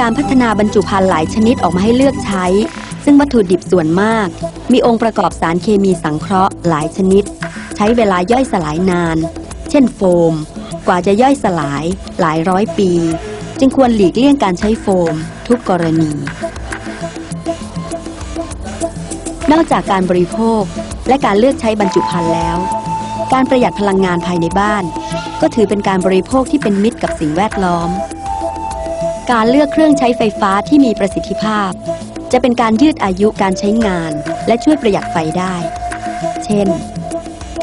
การพัฒนาบรรจุภัณฑ์หลายชนิดออกมาให้เลือกใช้ ซึ่งวัตถุดิบส่วนมาก มีองค์ประกอบสารเคมีสังเคราะห์หลายชนิด ใช้เวลาย่อยสลายนาน เช่นโฟม กว่าจะย่อยสลาย หลายร้อยปี จึงควรหลีกเลี่ยงการใช้โฟม ทุกกรณี นอกจากการบริโภคและการเลือกใช้บรรจุภัณฑ์แล้ว การประหยัดพลังงานภายในบ้าน ก็ถือเป็นการบริโภคที่เป็นมิตรกับสิ่งแวดล้อม การเลือกเครื่องใช้ไฟฟ้าที่มีประสิทธิภาพ จะเป็นการยืดอายุการใช้งาน และช่วยประหยัดไฟได้ เช่น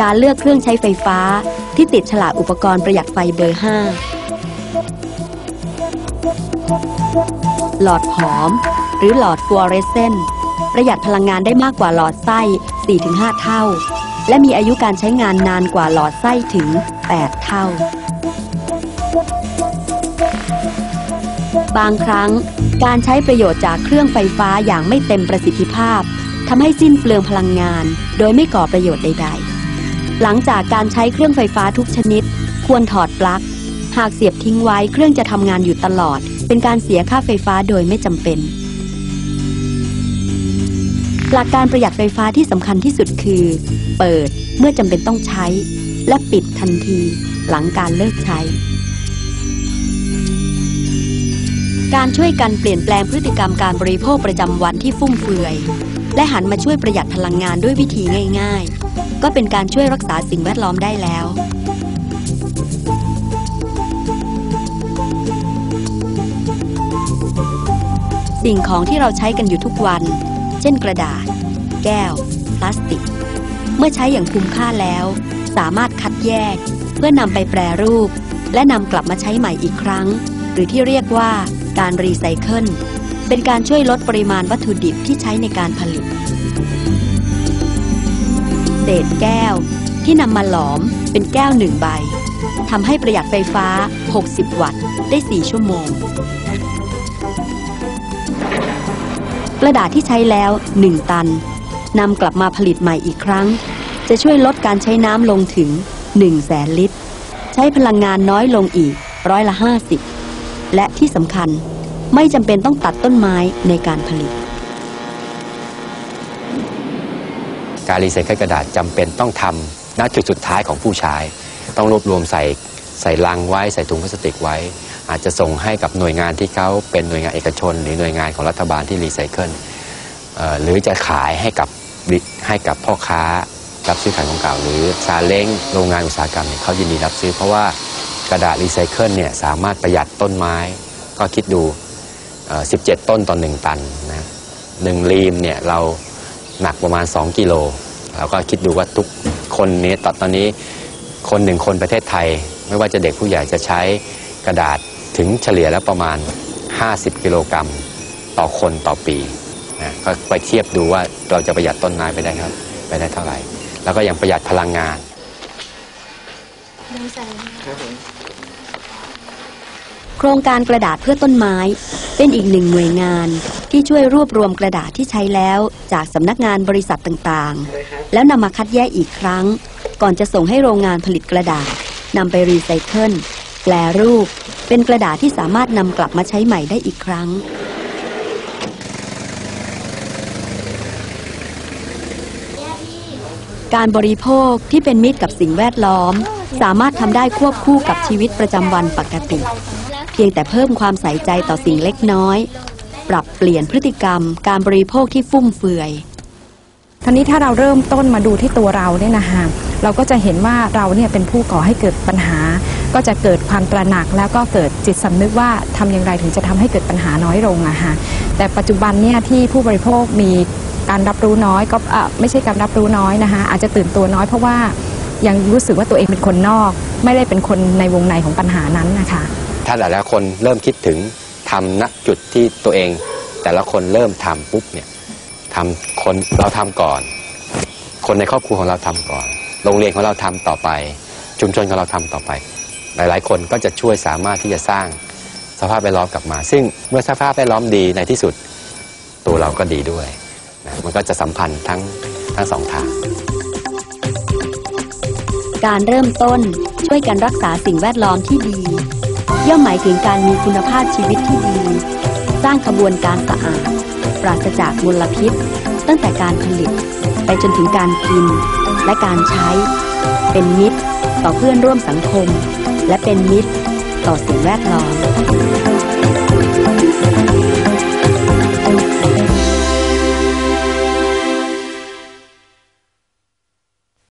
การเลือกเครื่องใช้ไฟฟ้าที่ติดฉลากอุปกรณ์ประหยัดไฟเบอร์ 5 หลอดหอม หรือหลอดฟลูออเรสเซนต์ประหยัดพลังงานได้มากกว่าหลอดไส้ 4-5 เท่า และมีอายุการใช้งานนานกว่าหลอดไส้ถึง 8 เท่า บางครั้ง การใช้ประโยชน์จากเครื่องไฟฟ้าอย่างไม่เต็มประสิทธิภาพทำให้สิ้นเปลืองพลังงาน โดยไม่ก่อประโยชน์ใด ๆ หลังจากการใช้เครื่องไฟฟ้าทุกชนิด ควรถอดปลั๊ก หากเสียบทิ้งไว้เครื่องจะทำงานอยู่ตลอด เป็นการเสียค่าไฟฟ้าโดยไม่จำเป็น หลักการประหยัดไฟฟ้าที่สำคัญที่สุดคือ เปิดเมื่อจำเป็นต้องใช้ และปิดทันที หลังการเลิกใช้ การช่วยกันเปลี่ยนแปลงพฤติกรรมการบริโภคประจำวันที่ฟุ่มเฟือย และหันมาช่วยประหยัดพลังงานด้วยวิธีง่าย ๆ ก็เป็นการช่วยรักษาสิ่งแวดล้อมได้แล้วสิ่งของที่เราใช้กันอยู่ทุกวัน เช่นกระดาษ แก้ว พลาสติก เมื่อใช้อย่างคุ้มค่าแล้ว สามารถคัดแยก เพื่อนำไปแปรรูป และนำกลับมาใช้ใหม่อีกครั้ง หรือที่เรียกว่า การรีไซเคิล เป็นการช่วยลดปริมาณวัตถุดิบที่ใช้ในการผลิต เศษแก้วที่นำมาหลอมเป็นแก้วหนึ่งใบทำให้ประหยัดไฟฟ้า 60 วัตต์ ได้ 4 ชั่วโมง กระดาษที่ใช้แล้ว 1 ตันนำกลับมาผลิตใหม่อีกครั้ง จะช่วยลดการใช้น้ำลงถึง1แสนลิตร ใช้พลังงานน้อยลงอีกร้อยละ 50 และที่สำคัญไม่จำเป็นต้องตัดต้นไม้ในการผลิต การรีไซเคิลกระดาษจำเป็นต้องทำณจุดสุดท้ายของผู้ใช้ ต้องรวบรวมใส่ใส่ลังไว้ใส่ถุงพลาสติกไว้ อาจจะส่งให้กับหน่วยงานที่เขาเป็นหน่วยงานเอกชน หรือหน่วยงานของรัฐบาลที่รีไซเคิลหรือจะขายให้กับให้กับพ่อค้ารับซื้อขายของเก่า หรือซาเล้งโรงงานอุตสาหกรรมเขายินดีรับซื้อเพราะว่า กระดาษรีไซเคิลเนี่ยสามารถประหยัดต้นไม้ก็คิดดู 17 ต้นต่อหนึ่งตันนะหนึ่งรีมเนี่ยเราหนักประมาณ 2 กิโลเราก็คิดดูว่าทุกคนนี้ตอนตอนนี้คนหนึ่งคนประเทศไทย ไม่ว่าจะเด็กผู้ใหญ่จะใช้กระดาษถึงเฉลี่ยแล้วประมาณ 50 กิโลกรัมต่อคนต่อปีนะก็ไปเทียบดูว่าเราจะประหยัดต้นไม้ไปได้ครับไปได้เท่าไหร่ แล้วก็ยังประหยัดพลังงาน โครงการกระดาษเพื่อต้นไม้ เป็นอีกหนึ่งหน่วยงาน ที่ช่วยรวบรวมกระดาษที่ใช้แล้ว จากสำนักงานบริษัทต่างๆ แล้วนำมาคัดแยกอีกครั้ง ก่อนจะส่งให้โรงงานผลิตกระดาษนำไปรีไซเคิลแปลรูป เป็นกระดาษที่สามารถนำกลับมาใช้ใหม่ได้อีกครั้งการบริโภคที่เป็นมิตรกับสิ่งแวดล้อม สามารถทำได้ควบคู่กับชีวิตประจำวันปกติ พียงแต่เพิ่มความใส่ใจต่อสิ่งเล็กน้อย ปรับเปลี่ยนพฤติกรรม การบริโภคที่ฟุ่มเฟือยทีนี้ถ้าเราเริ่มต้นมาดูที่ตัวเราเนี่ยนะคะเราก็จะเห็นว่าเราเนี่ยเป็นผู้ก่อให้เกิดปัญหา ก็จะเกิดความตระหนักแล้วก็เกิดจิตสำนึกว่าทำอย่างไรถึงจะทำให้เกิดปัญหาน้อยลงอะค่ะแต่ปัจจุบันเนี่ยที่ผู้บริโภคมีการรับรู้น้อยก็ไม่ใช่การรับรู้น้อยนะคะอาจจะตื่นตัวน้อยเพราะว่ายังรู้สึกว่าตัวเองเป็นคนนอก ไม่ได้เป็นคนในวงในของปัญหานั้นนะคะ ถ้าแต่ละคนเริ่มคิดถึงทำณจุดที่ตัวเอง แต่ละคนเริ่มทำปุ๊บเนี่ยทำคนเราทำก่อน คนในครอบครัวของเราทำก่อน โรงเรียนของเราทำต่อไป ชุมชนของเราทำต่อไป หลายๆ คนก็จะช่วยสามารถที่จะสร้างสภาพแวดล้อมกลับมา ซึ่งเมื่อสภาพแวดล้อมดีในที่สุด ตัวเราก็ดีด้วยนะมันก็จะสัมพันธ์ทั้งทั้งสองทาง การเริ่มต้นช่วยกันรักษาสิ่งแวดล้อมที่ดี ย่อมหมายถึงการมีคุณภาพชีวิตที่ดี สร้างขบวนการสะอาด ปราศจากมลพิษ ตั้งแต่การผลิต ไปจนถึงการกิน และการใช้ เป็นมิตร ต่อเพื่อนร่วมสังคม และเป็นมิตร ต่อสิ่งแวดล้อม